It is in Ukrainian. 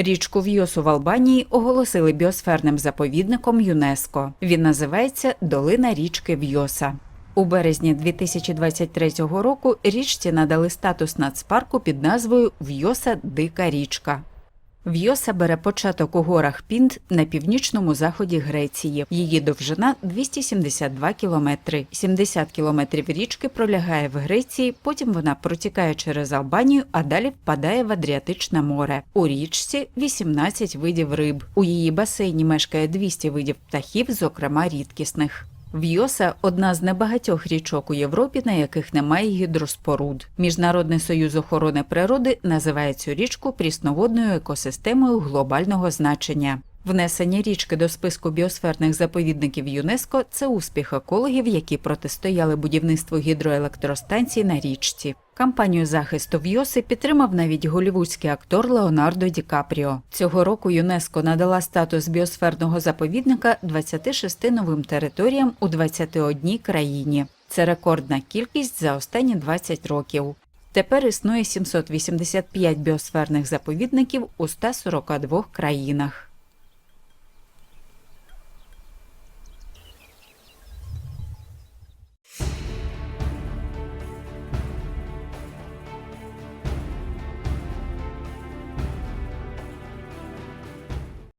Річку Вйосу в Албанії оголосили біосферним заповідником ЮНЕСКо. Він називається Долина річки Вйоса. У березні 2023 року річці надали статус нацпарку під назвою Вйоса Дика річка. Вйоса бере початок у горах Пінт на північному заході Греції. Її довжина 272 кілометри. 70 кілометрів річки пролягає в Греції, потім вона протікає через Албанію, а далі впадає в Адріатичне море. У річці 18 видів риб. У її басейні мешкає 200 видів птахів, зокрема рідкісних. Вйоса – одна з небагатьох річок у Європі, на яких немає гідроспоруд. Міжнародний союз охорони природи називає цю річку прісноводною екосистемою глобального значення. Внесення річки до списку біосферних заповідників ЮНЕСКО це успіх екологів, які протистояли будівництву гідроелектростанцій на річці. Кампанію захисту Вйоси підтримав навіть голівудський актор Леонардо Ді Капріо. Цього року ЮНЕСКО надала статус біосферного заповідника 26 новим територіям у 21 країні. Це рекордна кількість за останні 20 років. Тепер існує 785 біосферних заповідників у 142 країнах.